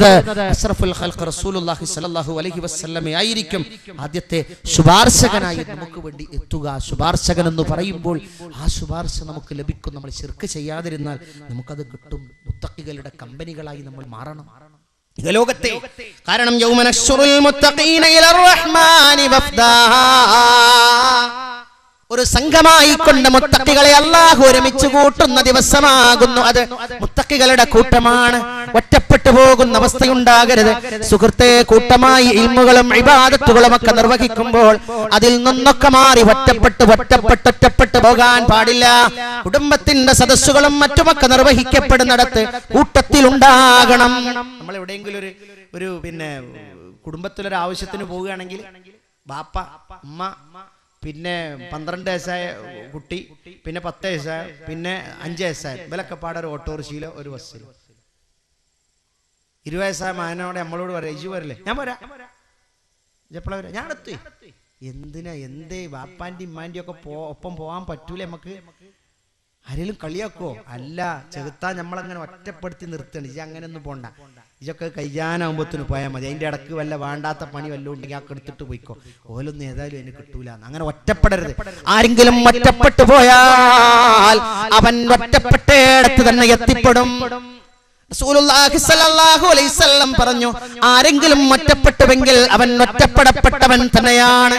അഷ്റഫുൽ ഖൽഖ് റസൂലുള്ളാഹി സ്വല്ലല്ലാഹു അലൈഹി വസല്ലമ ആയിരിക്കും ആദ്യത്തെ ശുപാർശകനായി നമുക്ക് വേണ്ടി എത്തുക. ശുപാർശകൻ എന്ന് പറയുമ്പോൾ ആ ശുപാർശ നമുക്ക് ലഭിക്കും. നമ്മൾ ശിർക്ക് ചെയ്യാതിരുന്നാൽ നമുക്കത് കിട്ടും. മുത്തക്കികളുടെ കമ്പനികളായി നമ്മൾ മാറണം. ലോകത്തെ. കാരണം യൗമനശ്ശുറുൽ മുത്തഖീന ഇലർ റഹ്മാനി വഫ്ദാ. ഒരു സംഘമായി കൊണ്ട് മുത്തക്കികളെ അല്ലാഹു ഒരുമിച്ച് കൂട്ടുന്ന ദിവസമാകുന്നു അത്. മുത്തക്കികളുടെ കൂട്ടമാണ്. ഒറ്റപ്പെട്ടു പോകുന്ന അവസ്ഥയുണ്ടാകരുത്. സുഹൃത്തെ കൂട്ടമായി ഇൽമുകളും ഇബാദത്തുകളും ഒക്കെ നിർവഹിക്കുമ്പോൾ അതിൽ നിന്നൊക്കെ മാറി ഒറ്റപ്പെട്ട് ഒറ്റപ്പെട്ട് ഒറ്റപ്പെട്ട് പോകാൻ പാടില്ല. കുടുംബത്തിന്റെ സദസ്സുകളും മറ്റുമൊക്കെ നിർവഹിക്കപ്പെടുന്നിടത്ത് കൂട്ടത്തിൽ ഉണ്ടാകണം നമ്മൾ എവിടെയെങ്കിലും ഒരു ഒരു പിന്നെ കുടുംബത്തിലൊരു ആവശ്യത്തിന് പോവുകയാണെങ്കിൽ ബാപ്പ ഉമ്മ പിന്നെ പന്ത്രണ്ട് വയസ്സായ കുട്ടി പിന്നെ പത്ത് വയസ്സായ പിന്നെ അഞ്ച് വയസ്സായ. ഇവലൊക്കെ പാടെ ഒരു ഓട്ടോറിക്ഷയിലോ ഒരു ബസ്സിലോ. ഇരുപത് വയസ്സായ മകനോട് നമ്മളോട് പറയാം ഇജു വരില്ലേ? ഞാൻ വരാം. എപ്പോഴാ വരാം. ഞാൻ എത്തി. എന്തിനാ? എന്തേ? വാപ്പാന്റെ ഇമ്മാന്റെ ഒക്കെ പോ ഒപ്പം പോകാൻ പറ്റൂലേ നമുക്ക്? ആരെങ്കിലും കളിയാക്കോ അല്ല ചെറുത്താ നമ്മളങ്ങനെ ഒറ്റപ്പെടുത്തി നിർത്തണം. ഇജ അങ്ങനെ ഒന്നും പോണ്ട. ഇതൊക്കെ കയ്യാനാകുമ്പോത്തിന് പോയാൽ മതി. അതിന്റെ ഇടയ്ക്ക് വല്ല വേണ്ടാത്ത പണി വല്ലതും ഉണ്ടെങ്കിൽ ആക്കെ എടുത്തിട്ട് പോയിക്കോ. ഓലൊന്നും ഏതായാലും എനിക്ക് കിട്ടൂല. അങ്ങനെ ഒറ്റപ്പെടരുത്. ആരെങ്കിലും ഒറ്റപ്പെട്ടു പോയാൽ അവൻ ഒറ്റപ്പെട്ടേടത്ത് തന്നെ എത്തിപ്പെടും. പറഞ്ഞു ആരെങ്കിലും ഒറ്റപ്പെട്ടുവെങ്കിൽ അവൻ ഒറ്റപ്പെടപ്പെട്ടവൻ തന്നെയാണ്.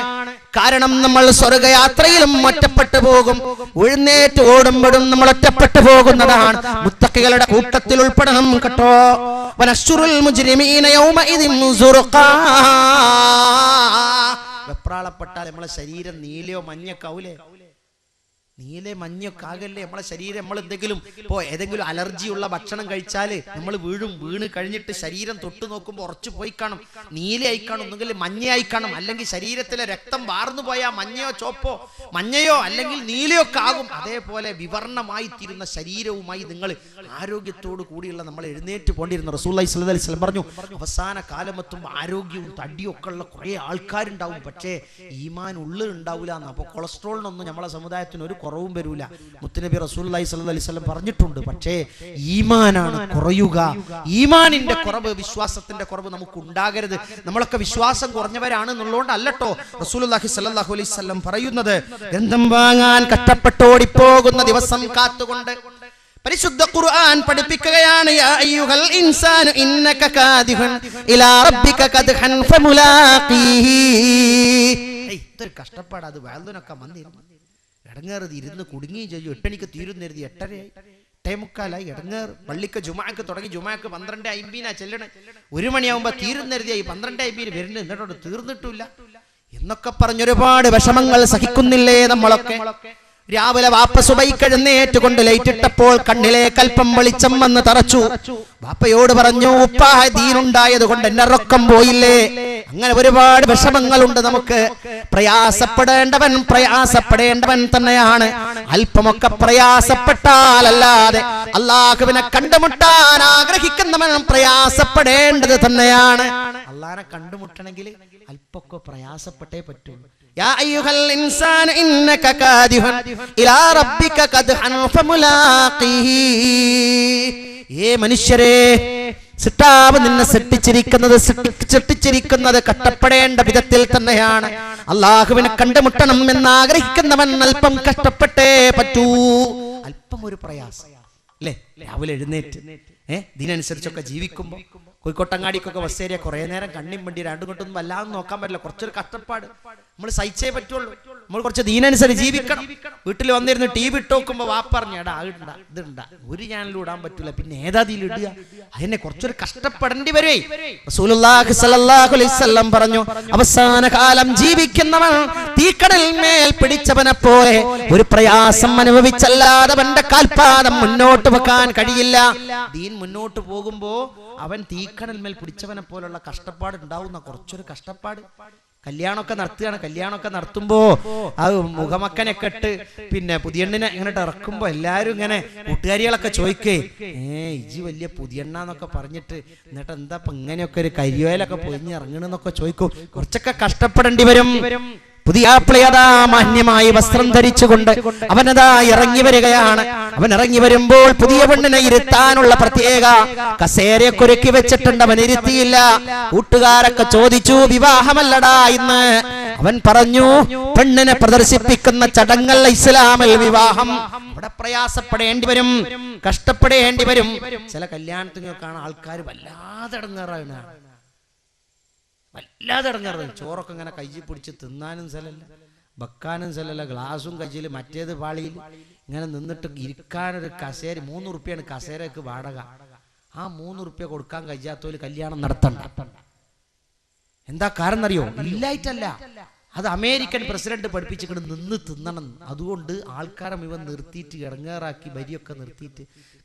കാരണം നമ്മൾ സ്വർഗയാത്രയിലും ഒറ്റപ്പെട്ടു പോകും. ഉഴുന്നേറ്റ് ഓടുമ്പോഴും നമ്മൾ ഒറ്റപ്പെട്ടു പോകുന്നതാണ്. മുത്തക്കികളുടെ കൂട്ടത്തിൽ ഉൾപ്പെടണം കേട്ടോ. വെപ്രാളപ്പെട്ടാൽ നമ്മളെ ശരീരം നീലയോ മഞ്ഞൊക്കെ ആവൂലേ? നീലെ മഞ്ഞൊക്കെ ആകല്ലേ നമ്മളെ ശരീരം? നമ്മൾ എന്തെങ്കിലും ഇപ്പോ ഏതെങ്കിലും അലർജിയുള്ള ഭക്ഷണം കഴിച്ചാൽ നമ്മൾ വീഴും വീണ് കഴിഞ്ഞിട്ട് ശരീരം തൊട്ടു നോക്കുമ്പോൾ ഉറച്ചു പോയി കാണും. നീലയായി കാണും ഒന്നുകിൽ മഞ്ഞയായി കാണും. അല്ലെങ്കിൽ ശരീരത്തിലെ രക്തം വാർന്നു പോയാൽ മഞ്ഞയോ ചോപ്പോ മഞ്ഞയോ അല്ലെങ്കിൽ നീലയോ ഒക്കെ ആകും. അതേപോലെ വിവർണമായി തീരുന്ന ശരീരവുമായി നിങ്ങൾ ആരോഗ്യത്തോടു കൂടിയുള്ള നമ്മൾ എഴുന്നേറ്റ് പോണ്ടിരുന്ന. റസൂല്ലി സ്വല്ലി അലൈഹി സ്വലം പറഞ്ഞു അവസാന കാലമെത്തുമ്പോൾ ആരോഗ്യവും തടിയൊക്കെ ഉള്ള കുറേ ആൾക്കാരുണ്ടാവും. പക്ഷേ ഈമാൻ ഉള്ളിൽ ഉണ്ടാവില്ല എന്ന്. അപ്പോൾ കൊളസ്ട്രോളിനൊന്നും നമ്മളെ സമുദായത്തിന് ഒരു കുറവും വരൂല. മുത്തുനബി റസൂൽ സ്വല്ലി അലൈഹി സ്വലം പറഞ്ഞിട്ടുണ്ട്. പക്ഷേ ഈമാനാണ് കുറയുക. ഈമാനിന്റെ കുറവ് വിശ്വാസത്തിന്റെ കുറവ് നമുക്ക് ഉണ്ടാകരുത് നമ്മളൊക്കെ വിശ്വാസം കുറഞ്ഞവരാണ് എന്നുള്ളതുകൊണ്ട് അല്ലട്ടോ റസൂലുള്ളാഹി സ്വല്ലല്ലാഹു അലൈഹി വസല്ലം പറയുന്നത്. ഗന്ധം വാങ്ങാൻ കഷ്ടപ്പെട്ടോടിപ്പോകുന്ന ദിവസം കാത്തുകൊണ്ട് പരിശുദ്ധ ഖുർആൻ പഠിപ്പിക്കുകയാണ് യാ അയ്യുഹൽ ഇൻസാനു ഇന്നക കാദിഹുൻ ഇലാ റബ്ബിക കദ്ഹൻ ഫമുലാഖീഹി. ഇത്ര കഷ്ടപ്പാട് അത് വേൾദിനൊക്കെ വന്നിരുന്നു. ഇടങ്ങേറത് ഇരുന്ന് കുടുങ്ങുകയും ചെയ്യും. എട്ടണിക്ക് തീരുന്നെരുതി എട്ടരയായി. എട്ടേമുക്കാലായി ഇടങ്ങേറ്. പള്ളിക്ക് ജുമാക്ക് തുടങ്ങി. ജുമാക്ക് പന്ത്രണ്ട് അമ്പീനാ ചെല്ലണേ. ഒരു മണിയാവുമ്പോ തീരുന്നെരുതിയായി പന്ത്രണ്ട് അമ്പീന് വരുന്നത് എന്നിട്ടോട് തീർന്നിട്ടില്ല. എന്നൊക്കെ പറഞ്ഞൊരുപാട് വിഷമങ്ങൾ സഹിക്കുന്നില്ലേ നമ്മളൊക്കെ? രാവിലെ വാപ്പ സുബൈക്കെഴുന്നേറ്റ് കൊണ്ട് ലൈറ്റിട്ടപ്പോൾ കണ്ണിലെ കൽപ്പം വെളിച്ചം വന്ന് തറച്ചു. വാപ്പയോട് പറഞ്ഞു ഉപ്പാ ദീനുണ്ടായത് കൊണ്ട് എന്നെ റൊക്കം പോയില്ലേ? അങ്ങനെ ഒരുപാട് വിഷമങ്ങളുണ്ട് നമുക്ക് പ്രയാസപ്പെടേണ്ടവൻ പ്രയാസപ്പെടേണ്ടവൻ തന്നെയാണ് അല്പമൊക്കെ പ്രയാസപ്പെട്ടാലല്ലാതെ അള്ളാഹുവിനെ കണ്ടുമുട്ടാൻ ആഗ്രഹിക്കുന്നവൻ പ്രയാസപ്പെടേണ്ടത് തന്നെയാണ് അള്ളാഹിനെ കണ്ടുമുട്ടണമെങ്കിൽ അല്പമൊക്കെ പ്രയാസപ്പെട്ടേ പറ്റൂ يا أيها الإنسان إنك كادح إلى ربك كدحا فملاقيه ഏ മനുഷ്യരെ സിട്ടാവ് നിന്നെ സൃഷ്ടിച്ചിരിക്കുന്നത് സൃഷ്ടിച്ചിരിക്കുന്നത് കഷ്ടപ്പെടേണ്ട വിധത്തിൽ തന്നെയാണ്. അള്ളാഹുവിനെ കണ്ടുമുട്ടണം എന്ന് ആഗ്രഹിക്കുന്നവൻ അല്പം കഷ്ടപ്പെട്ടേ പറ്റൂ. അല്പം ഒരു പ്രയാസം. അല്ലേ? രാവിലെ എഴുന്നേറ്റ്. ഏഹ് ഇതിനനുസരിച്ചൊക്കെ ജീവിക്കുമ്പോൾ കോഴിക്കോട്ടങ്ങാടിക്കൊക്കെ ബസ് ഏരിയ കുറേ നേരം കണ്ണിയും വണ്ടി രണ്ടും കൊണ്ടൊന്നും വല്ലാതെ നോക്കാൻ പറ്റില്ല. കുറച്ചൊരു കഷ്ടപ്പാട്. നമ്മൾ സഹിച്ചേ പറ്റുള്ളൂ. നമ്മൾ കുറച്ച് ദീനനുസരിച്ച് ജീവിക്കണം. വീട്ടിൽ വന്നിരുന്ന് ടി വി ഇട്ട് നോക്കുമ്പോൾ വാ പറഞ്ഞു എടാ ഇടണ്ട ഇതുണ്ട ഒരു ചാനലിൽ ഇടാൻ പറ്റൂല. പിന്നെ ഏതാ ഇതിൽ ഇടുക? അതിനെ കുറച്ചൊരു കഷ്ടപ്പെടേണ്ടി വരുവേ റസൂലുള്ളാഹി പറഞ്ഞു അവസാന കാലം ജീവിക്കുന്നവൻ തീക്കടലിൽ മേൽ പിടിച്ചവനെ പോലെ ഒരു പ്രയാസം അനുഭവിച്ചല്ലാതെ അവന്റെ കാൽപാദം മുന്നോട്ട് വെക്കാൻ കഴിയില്ല. ദീൻ മുന്നോട്ട് പോകുമ്പോ അവൻ തീക്കടൽ മേൽ പിടിച്ചവനെ പോലുള്ള കഷ്ടപ്പാട് ഉണ്ടാവുന്ന കുറച്ചൊരു കഷ്ടപ്പാട്. കല്യാണമൊക്കെ നടത്തുകയാണ്. കല്യാണമൊക്കെ നടത്തുമ്പോ അത് മുഖമക്കനെ കെട്ട് പിന്നെ പുതിയണ്ണിനെ ഇങ്ങനെ ഇറക്കുമ്പോ എല്ലാരും ഇങ്ങനെ കൂട്ടുകാരികളൊക്കെ ചോദിക്കേ ഏ ഇജി വലിയ പുതിയണ്ണന്നൊക്കെ പറഞ്ഞിട്ട് എന്നിട്ട് എന്താ ഇപ്പൊ ഇങ്ങനെയൊക്കെ ഒരു കരിയോയിലൊക്കെ പൊതിഞ്ഞ് ഇറങ്ങണെന്നൊക്കെ ചോദിക്കും. കുറച്ചൊക്കെ കഷ്ടപ്പെടേണ്ടി വരും. പുതിയ ആപ്പിളയതാ മാന്യമായി വസ്ത്രം ധരിച്ചുകൊണ്ട് അവനതാ ഇറങ്ങി വരികയാണ്. അവൻ ഇറങ്ങി വരുമ്പോൾ പുതിയ പെണ്ണിനെ ഇരുത്താനുള്ള പ്രത്യേക കസേരയെ കുരുക്കി വെച്ചിട്ടുണ്ട്. അവൻ ഇരുത്തിയില്ല. കൂട്ടുകാരൊക്കെ ചോദിച്ചു വിവാഹമല്ലടാ ഇന്ന്? അവൻ പറഞ്ഞു പെണ്ണിനെ പ്രദർശിപ്പിക്കുന്ന ചടങ്ങല്ല ഇസ്ലാമിൽ വിവാഹം. അവിടെ പ്രയാസപ്പെടേണ്ടി വരും കഷ്ടപ്പെടേണ്ടി വരും. ചില കല്യാണത്തിനൊക്കെയാണ് ആൾക്കാർ വല്ലാതെ ഇടങ്ങേറാണ് വല്ലാതെ ഇടങ്ങേറുന്നത് ചോറൊക്കെ ഇങ്ങനെ കയ്യിൽ പിടിച്ച് തിന്നാനും സ്ഥലമല്ല. വെക്കാനും സ്ഥലമല്ല. ഗ്ലാസും കയ്യിൽ മറ്റേത് പാളിയിൽ ഇങ്ങനെ നിന്നിട്ട് ഇരിക്കാനൊരു കസേര മൂന്ന് റുപ്യാണ് കസേരക്ക് വാടക. ആ മൂന്ന് റുപ്യ കൊടുക്കാൻ കഴിയാത്തവര് കല്യാണം നടത്തണ്ട. എന്താ കാരണം അറിയോ ഇല്ലായിട്ടല്ല. അത് അമേരിക്കൻ പ്രസിഡന്റ് പഠിപ്പിച്ചിട്ട് നിന്ന് തിന്നണം. അതുകൊണ്ട് ആൾക്കാരെ ഇവൻ നിർത്തിയിട്ട് ഇടങ്ങേറാക്കി വരിയൊക്കെ നിർത്തിയിട്ട്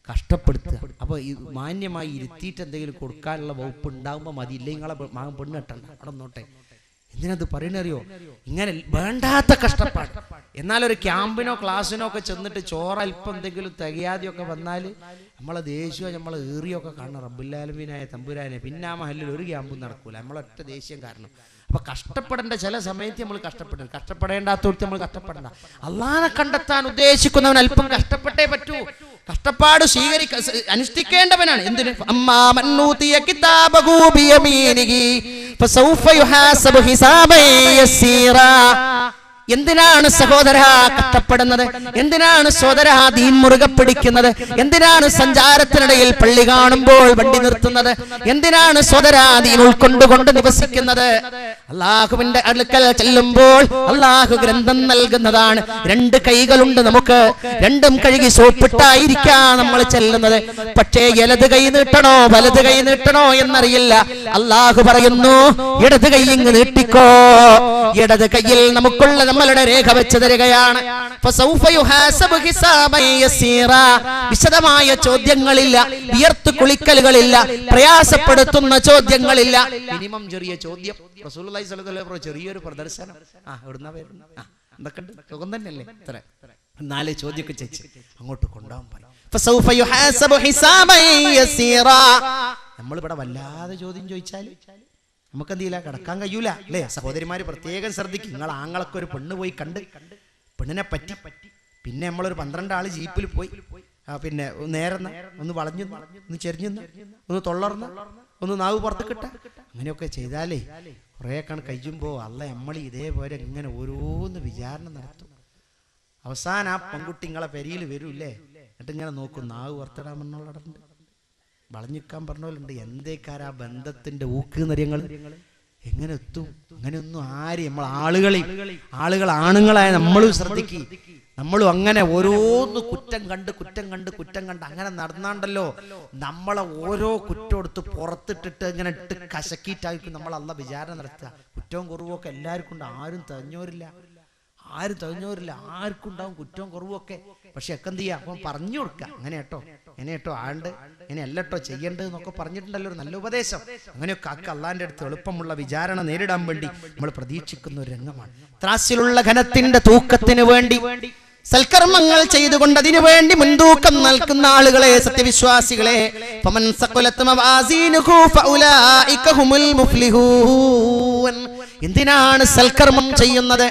കഷ്ടപ്പെടുത്തുക. അപ്പോൾ ഇത് മാന്യമായി ഇരുത്തിയിട്ട് എന്തെങ്കിലും കൊടുക്കാനുള്ള വകുപ്പ് ഉണ്ടാകുമ്പോൾ മതി. ഇല്ലെങ്കിൽ നിങ്ങളെ മകൻ പെണ്ണ് കെട്ടണ്ട. അവിടെ നോട്ടെ എന്തിനത് പറയണറിയോ? ഇങ്ങനെ വേണ്ടാത്ത കഷ്ടപ്പാട്. എന്നാലൊരു ക്യാമ്പിനോ ക്ലാസ്സിനോ ഒക്കെ ചെന്നിട്ട് ചോറ അല്പം എന്തെങ്കിലും തികയാതെയൊക്കെ വന്നാൽ നമ്മളെ ദേഷ്യമോ നമ്മളെ ഏറിയൊക്കെ കാണണം. റബ്ബുല്ലാലമീനായ തമ്പുരാനെ പിന്നെ ആ മഹലിൽ ഒരു ക്യാമ്പും നടക്കൂല. നമ്മളൊറ്റ ദേഷ്യം കാരണം. അപ്പൊ കഷ്ടപ്പെടേണ്ട ചില സമയത്ത് നമ്മൾ കഷ്ടപ്പെടണം കഷ്ടപ്പെടേണ്ടാത്തോടത്ത് നമ്മൾ കഷ്ടപ്പെടണ്ട. അള്ളാനെ കണ്ടെത്താൻ ഉദ്ദേശിക്കുന്നവൻ അല്പം കഷ്ടപ്പെട്ടേ പറ്റൂ. കഷ്ടപ്പാട് സ്വീകരിക്ക അനുഷ്ഠിക്കേണ്ടവനാണ്. എന്തിന്? ഫസൗഫ യുഹാസബു യസീറാ. എന്തിനാണ് സഹോദര കഷ്ടപ്പെടുന്നത്? എന്തിനാണ് സോദര ദീൻ മുറുകെ പിടിക്കുന്നത്? എന്തിനാണ് സഞ്ചാരത്തിനിടയിൽ പള്ളി കാണുമ്പോൾ വണ്ടി നിർത്തുന്നത്? എന്തിനാണ് സോദര ദീൻ ഉൾക്കൊണ്ടുകൊണ്ട് നിവസിക്കുന്നത്? അള്ളാഹുവിന്റെ അടുക്കൽ ചെല്ലുമ്പോൾ അള്ളാഹു ഗ്രന്ഥം നൽകുന്നതാണ്. രണ്ട് കൈകളുണ്ട് നമുക്ക്. രണ്ടും കഴുകി സോപ്പിട്ടായിരിക്കാം നമ്മൾ ചെല്ലുന്നത്. പക്ഷേ ഇലത് കൈ നീട്ടണോ വലത് കൈ നീട്ടണോ എന്നറിയില്ല. അള്ളാഹു പറയുന്നു ഇടത് കൈ ഇങ്ങ് നീട്ടിക്കോ. ഇടത് കയ്യിൽ നമുക്കുള്ള നമ്മളുടെ രേഖ വെച്ച് തരികയാണ്. വിശദമായ ചോദ്യങ്ങളില്ല വിയർത്ത് കുളിക്കലുകളില്ല പ്രയാസപ്പെടുത്തുന്ന ചോദ്യങ്ങളില്ല. മിനിമം ചെറിയ ചോദ്യം. ചെറിയൊരു പ്രദർശനം. ആ എന്തൊക്കെ ഇത്ര. നാല് ചോദ്യമൊക്കെ ചേച്ചി അങ്ങോട്ട് കൊണ്ടുപോകാൻ. നമ്മളിവിടെ വല്ലാതെ ചോദ്യം ചോദിച്ചാൽ നമുക്ക് എന്ത് ചെയ്യില്ല കിടക്കാൻ കഴിയൂല അല്ലേ? സഹോദരിമാര് പ്രത്യേകം ശ്രദ്ധിക്കും. നിങ്ങൾ ആങ്ങളൊക്കെ ഒരു പെണ്ണ് പോയി കണ്ട് പെണ്ണിനെ പറ്റി. പിന്നെ നമ്മളൊരു പന്ത്രണ്ട് ആൾ ജീപ്പിൽ പോയി. പിന്നെ ഒന്ന് ഒന്ന് വളഞ്ഞു ഒന്ന് ചെരിഞ്ഞു ഒന്ന് തൊള്ളർന്ന് ഒന്ന് നാവ് പുറത്ത് കിട്ട അങ്ങനെയൊക്കെ ചെയ്താലേ കുറേ കണ് കഴിയുമ്പോ അല്ല നമ്മൾ ഇതേപോലെ ഇങ്ങനെ ഓരോന്ന് വിചാരണ നടത്തും. അവസാനം ആ പെൺകുട്ടി നിങ്ങളെ പെരിയിൽ വരൂല്ലേ എന്നിട്ട് ഇങ്ങനെ നോക്കും നാവ് പുറത്തിടാമെന്നുള്ളതുണ്ട് വളഞ്ഞിക്കാൻ പറഞ്ഞോലുണ്ട് എന്തേക്കാരാ ബന്ധത്തിന്റെ ഊക്ക് എന്നറിയങ്ങൾ എങ്ങനെ എത്തും? അങ്ങനെയൊന്നും ആര്? നമ്മൾ ആളുകളെ. ആളുകൾ ആണുങ്ങളായ നമ്മളും ശ്രദ്ധിക്കും. നമ്മളും അങ്ങനെ ഓരോന്ന് കുറ്റം കണ്ട് കുറ്റം കണ്ട് കുറ്റം കണ്ട് അങ്ങനെ നടന്നാണ്ടല്ലോ. നമ്മളെ ഓരോ കുറ്റം എടുത്ത് പുറത്തിട്ടിട്ട് ഇങ്ങനെ ഇട്ട് കശക്കിയിട്ടായിരിക്കും നമ്മൾ അല്ല വിചാരണ നടത്തുക. കുറ്റവും കുറവും ഒക്കെ എല്ലാവർക്കും ഉണ്ട്. ആരും തെഞ്ഞോരില്ല ആരും തകഞ്ഞവരില്ല ആർക്കും ഉണ്ടാവും കുറ്റവും കുറവൊക്കെ പക്ഷെ ഒക്കെ എന്ത് അപ്പം പറഞ്ഞു കൊടുക്കുക. അങ്ങനെ കേട്ടോ. എങ്ങനെ കേട്ടോ. ആണ്ട് ഇങ്ങനെ അല്ല കേട്ടോ ചെയ്യേണ്ടത് എന്നൊക്കെ പറഞ്ഞിട്ടുണ്ടല്ലോ. ഒരു നല്ല ഉപദേശം. അങ്ങനെയൊക്കെ ആക്ക അള്ളാന്റെ അടുത്ത് എളുപ്പമുള്ള വിചാരണ നേരിടാൻ വേണ്ടി നമ്മൾ പ്രതീക്ഷിക്കുന്ന ഒരു രംഗമാണ്. ത്രാസിലുള്ള ഘനത്തിന്റെ തൂക്കത്തിന് വേണ്ടി സൽക്കർമ്മങ്ങൾ ചെയ്തുകൊണ്ട് അതിനു വേണ്ടി മുൻതൂക്കം നൽകുന്ന ആളുകളെ സത്യവിശ്വാസികളെ എന്തിനാണ് സൽക്കർമ്മം ചെയ്യുന്നത്?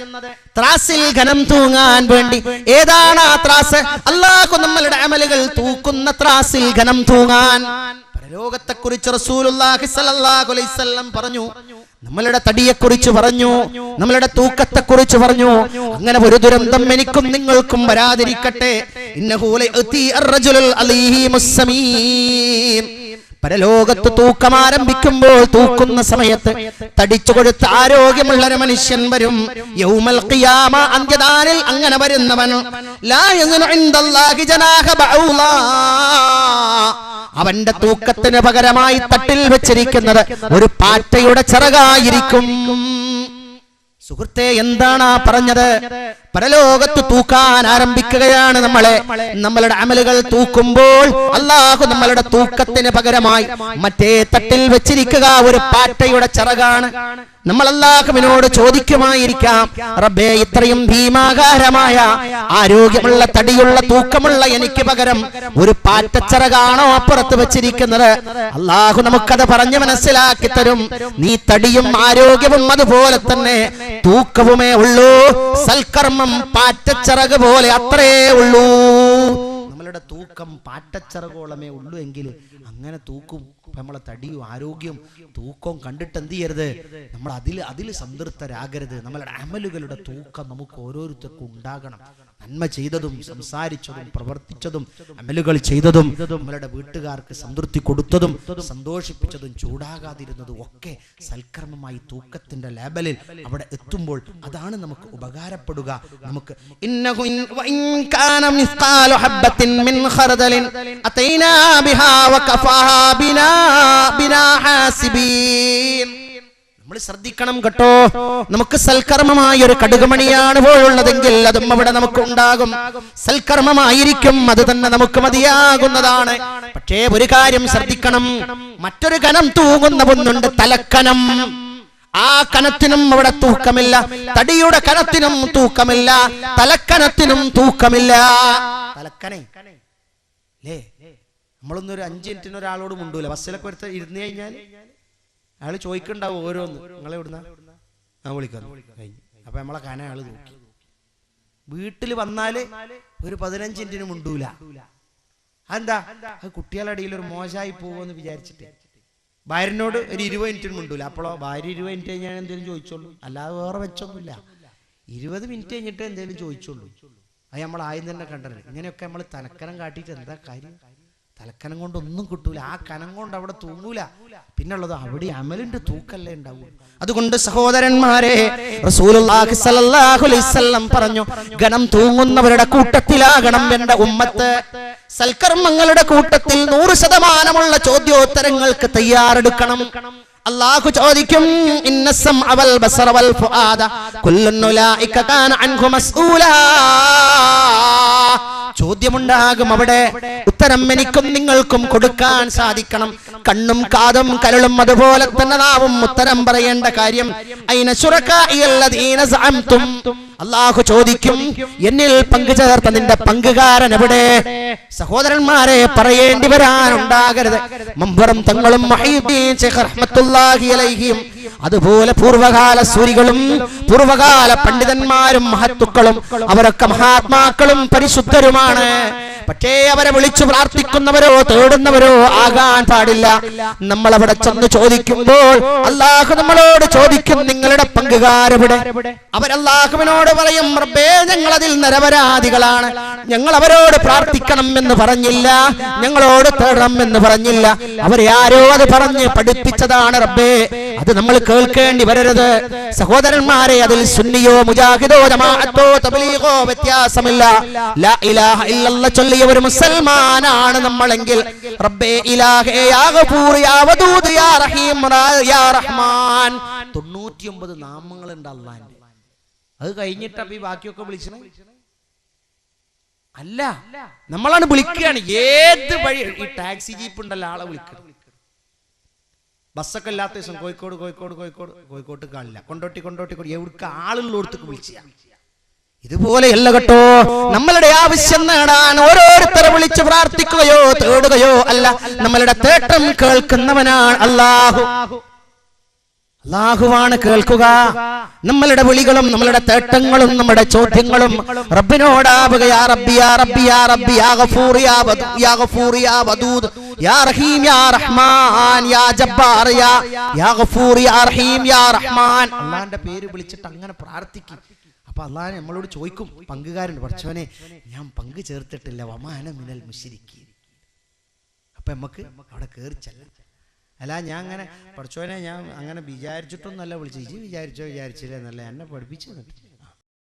ത്രാസിൽ ഘനം തൂങ്ങാൻ വേണ്ടി. ഏതാണ് ആ ത്രാസ്? അല്ലാഹു നമ്മളുടെ അമലുകൾ തൂക്കുന്ന ത്രാസിൽ ഘനം തൂങ്ങാൻ. പരലോകത്തെ കുറിച്ച് റസൂലുള്ളാഹി സ്വല്ലല്ലാഹു അലൈഹി വസല്ലം പറഞ്ഞു. നമ്മളുടെ തടിയെക്കുറിച്ച് പറഞ്ഞു. നമ്മളുടെ തൂക്കത്തെക്കുറിച്ച് പറഞ്ഞു. അങ്ങനെ ഒരു ദുരന്തം എനിക്കും നിങ്ങൾക്കും വരാതിരിക്കട്ടെ. ഇന്നഹു ലയഅതി അർറജുലുൽ അലീമുസ് സമീം പരലോകത്ത് തൂക്കം ആരംഭിക്കുമ്പോൾ തൂക്കുന്ന സമയത്ത് തടിച്ചു കൊടുത്ത ആരോഗ്യമുള്ള ഒരു മനുഷ്യൻ വരും. യൗമൽ ഖിയാമ അന്ത്യദാനിൽ അങ്ങനെ വരുന്നവൻ. ലാ യസ്നു ഇൻദല്ലാഹി ജനാഹ ബഊലാ. അവന്റെ തൂക്കത്തിന് പകരമായി തട്ടിൽ വെച്ചിരിക്കുന്നത് ഒരു പാറ്റയുടെ ചിറകായിരിക്കും. സുഹൃത്തെ എന്താണ് ആ പറഞ്ഞത്? പരലോകത്ത് തൂക്കാൻ ആരംഭിക്കുകയാണ് നമ്മളെ. നമ്മളുടെ അമലുകൾ തൂക്കുമ്പോൾ അള്ളാഹു നമ്മളുടെ തൂക്കത്തിന് പകരമായി മറ്റേ തട്ടിൽ വെച്ചിരിക്കുക ഒരു പാറ്റയുടെ ചിറകാണ്. നമ്മൾ അള്ളാഹുവിനോട് ചോദിക്കുമായിരിക്കാം റബ്ബേ ഇത്രയും ഭീമാകാരമായ ആരോഗ്യമുള്ള തടിയുള്ള തൂക്കമുള്ള എനിക്ക് പകരം ഒരു പാറ്റച്ചിറകാണോ അപ്പുറത്ത് വെച്ചിരിക്കുന്നത്? അള്ളാഹു നമുക്കത് പറഞ്ഞു മനസ്സിലാക്കി തരും. നീ തടിയും ആരോഗ്യവും അതുപോലെ തന്നെ തൂക്കവുമേ ഉള്ളൂ. സൽക്കർമ്മം പാറ്റച്ചിറക് പോലെ അത്രേ ഉള്ളൂ. നമ്മളുടെ തൂക്കം പാറ്റച്ചിറകോളമേ ഉള്ളൂ എങ്കിൽ അങ്ങനെ തൂക്കും നമ്മളെ തടിയും ആരോഗ്യവും തൂക്കവും കണ്ടിട്ട് എന്ത് ചെയ്യരുത്? നമ്മൾ അതിൽ അതിൽ സംതൃപ്തരാകരുത്. നമ്മളുടെ അമലുകളുടെ തൂക്കം നമുക്ക് ഓരോരുത്തർക്കും ഉണ്ടാകണം. നന്മ ചെയ്തതും സംസാരിച്ചതും പ്രവർത്തിച്ചതും അമലുകൾ ചെയ്തതും നമ്മളുടെ വീട്ടുകാർക്ക് സംതൃപ്തി കൊടുത്തതും സന്തോഷിപ്പിച്ചതും ചൂടാകാതിരുന്നതും ഒക്കെ സൽക്കർമ്മമായി തൂക്കത്തിന്റെ ലേബലിൽ അവിടെ എത്തുമ്പോൾ അതാണ് നമുക്ക് ഉപകാരപ്പെടുക. നമുക്ക് അതൈനാ ബിഹാ ബിനാ ബിനാ നമ്മൾ ശ്രദ്ധിക്കണം കേട്ടോ. നമുക്ക് സൽക്കർമ്മമായ ഒരു കടുകുമണിയാണ് പോലുള്ളതെങ്കിൽ അതും അവിടെ നമുക്ക് ഉണ്ടാകും സൽക്കർമ്മമായിരിക്കും അത് തന്നെ നമുക്ക് മതിയാകുന്നതാണ്. പക്ഷേ ഒരു കാര്യം ശ്രദ്ധിക്കണം. മറ്റൊരു കനം തൂങ്ങുന്ന ഒന്നുണ്ട് തലക്കനം. ആ കനത്തിനും അവിടെ തൂക്കമില്ല. തടിയുടെ കനത്തിനും തൂക്കമില്ല. തലക്കനത്തിനും തൂക്കമില്ല. തലക്കനെ. നമ്മളൊന്നൊരു അഞ്ച് മിനിറ്റിന് ഒരാളോട് മുണ്ടൂല. ബസ്സിലൊക്കെ ഒരുത്ത ഇരുന്ന് കഴിഞ്ഞാൽ അയാൾ ചോദിക്കണ്ടാവും ഓരോന്ന്? നിങ്ങളെ എവിടുന്ന? ഞാൻ വിളിക്കാം. കഴിഞ്ഞു. നമ്മളെ കന അയാൾ നോക്കി. വീട്ടിൽ വന്നാൽ ഒരു പതിനഞ്ച് മിനിറ്റിന് മുണ്ടൂല. അതെന്താ? അത് കുട്ടികളുടെ ഇടയിൽ ഒരു മോശമായി പോകുമെന്ന് വിചാരിച്ചിട്ട്. ഭാര്യനോട് ഒരു ഇരുപത് മിനിറ്റിന് മുണ്ടൂല. അപ്പോഴോ ഭാര്യ ഇരുപത് മിനിറ്റ് കഴിഞ്ഞാൽ എന്തെങ്കിലും ചോദിച്ചോളൂ. അല്ലാതെ വേറെ വെച്ചൊന്നുമില്ല. ഇരുപത് മിനിറ്റ് കഴിഞ്ഞിട്ട് എന്തെങ്കിലും ചോദിച്ചോളൂ. അത് നമ്മൾ ആദ്യം തന്നെ കണ്ടത് ഇങ്ങനെയൊക്കെ നമ്മൾ തനക്കനം കാട്ടിയിട്ട് എന്താ കാര്യം? തലക്കനം കൊണ്ടൊന്നും കിട്ടൂല. ആ കനം കൊണ്ട് അവിടെ തൂങ്ങൂല. പിന്നുള്ളത് അവിടെ അമലിന്റെ തൂക്കല്ലേ ഉണ്ടാവൂ. അതുകൊണ്ട് സഹോദരന്മാരെ പറഞ്ഞു ഗണം തൂങ്ങുന്നവരുടെ കൂട്ടത്തിലാകണം എന്റെ ഉമ്മത്ത്. സൽക്കർമ്മങ്ങളുടെ കൂട്ടത്തിൽ നൂറ് ശതമാനമുള്ള ചോദ്യോത്തരങ്ങൾക്ക് തയ്യാറെടുക്കണം. അള്ളാഹു ചോദിക്കും ഇന്നസം അവൽ ബസറ വൽ ഫുആദ കുല്ലുൻ ഉലൈക കാന അൻഹു മസ്ഊലാ. ചോദ്യമുണ്ടാകും അവിടെ ഉത്തരം എനിക്കും നിങ്ങൾക്കും കൊടുക്കാൻ സാധിക്കണം. കണ്ണും കാതും കരളും അതുപോലെ തന്നെ നാവും ഉത്തരം പറയേണ്ട കാര്യം. അള്ളാഹു ചോദിക്കും എന്നിൽ പങ്കു ചേർത്ത നിന്റെ പങ്കുകാരൻ എവിടെ? സഹോദരന്മാരെ പറയേണ്ടി വരാനുണ്ടാകരുത്. മമ്പുറം തങ്ങളും അതുപോലെ പൂർവകാല സൂരികളും പൂർവകാല പണ്ഡിതന്മാരും മഹത്തുക്കളും അവരൊക്കെ മഹാത്മാക്കളും പരിശുദ്ധരുമാണ്. പക്ഷേ അവരെ വിളിച്ചു പ്രാർത്ഥിക്കുന്നവരോ തേടുന്നവരോ ആകാൻ പാടില്ല. നമ്മൾ അവിടെ ചെന്ന് ചോദിക്കുമ്പോൾ അള്ളാഹു നമ്മളോട് ചോദിക്കും നിങ്ങളുടെ പങ്കുകാരവിടെ? അവരല്ലാഹുവിനോട് പറയും റബ്ബേ ഞങ്ങൾ അതിൽ നിരപരാധികളാണ്. ഞങ്ങൾ അവരോട് പ്രാർത്ഥിക്കണം എന്ന് പറഞ്ഞില്ല. ഞങ്ങളോട് തേടണം എന്ന് പറഞ്ഞില്ല. അവരെ ആരോ അത് പറഞ്ഞ് പഠിപ്പിച്ചതാണ് റബ്ബേ. അത് നമ്മൾ കേൾക്കേണ്ടി വരരുത്. സഹോദരന്മാരെ അതിൽ സുന്നിയോ മുജാഹിദോ ജമാഅത്തോ തബ്ലീഗോ വ്യത്യാസമില്ല. ലാ ഇലാഹ ഇല്ലല്ലാഹ് ചൊല്ലിയ ഒരു മുസൽമാനാണ് നമ്മളെങ്കിൽ. റബ്ബേ ഇലാഹേ യാ ഗഫൂർ യാ വദൂദ് യാ റഹീം യാ റഹ്മാൻ. 99 നാമങ്ങൾ ഉണ്ട് അല്ലാഹുവിന്റെ അത് കഴിഞ്ഞിട്ട് ഈ ബാക്കിയൊക്കെ വിളിച്ചണേ. അല്ല നമ്മളാണ് വിളിക്കുകയാണ് ഏത് വഴി? ഈ ടാക്സി ജീപ്പ് ഉണ്ടല്ലോ ആളെ വിളിക്കണം ബസ്സൊക്കെ ഇല്ലാത്ത ദിവസം കോഴിക്കോട് കോഴിക്കോട് കോഴിക്കോട് കോഴിക്കോട്ട് കാണില്ല. കൊണ്ടോട്ടി കൊണ്ടോട്ടി കൊണ്ടോട്ടി. ആളുള്ള ഓർത്തക്ക് വിളിച്ച? ഇതുപോലെയല്ല കേട്ടോ. നമ്മളുടെ ആവശ്യം നേടാൻ ഓരോരുത്തരെ വിളിച്ച് പ്രാർത്ഥിക്കുകയോ തേടുകയോ അല്ല. നമ്മളുടെ തേട്ടം കേൾക്കുന്നവനാണ് അല്ലാഹു. അള്ളാഹുവാണ് കേൾക്കുക. നമ്മളുടെ വിളികളും നമ്മളുടെ തേട്ടങ്ങളും നമ്മുടെ ചോദ്യങ്ങളും റബ്ബിനോടാവുക യാ റബ്ബി യാ റബ്ബി യാ റബ്ബി യാ ഗഫൂർ യാ വദൂദ് യാ റഹീം യാ റഹ്മാൻ യാ ജബ്ബാർ യാ യാ റഹീം യാ റഹ്മാൻ. പേര് വിളിച്ചിട്ട് അങ്ങനെ പ്രാർത്ഥിക്കും. അപ്പൊ അള്ളാഹ് നമ്മളോട് ചോദിക്കും പങ്കുകാരുണ്ട്? പഠിച്ചവനെ ഞാൻ പങ്കു ചേർത്തിട്ടില്ല. വമാന മിനൽ മുശിരിക്കി അപ്പൊ നമുക്ക് അവിടെ കയറി ചെല്ലാം. അല്ല ഞാൻ അങ്ങനെ പഠിച്ചോനെ ഞാൻ അങ്ങനെ വിചാരിച്ചിട്ടൊന്നല്ല വിളിച്ചു ഇജി വിചാരിച്ചോ വിചാരിച്ചില്ല എന്നല്ല. എന്നെ പഠിപ്പിച്ചു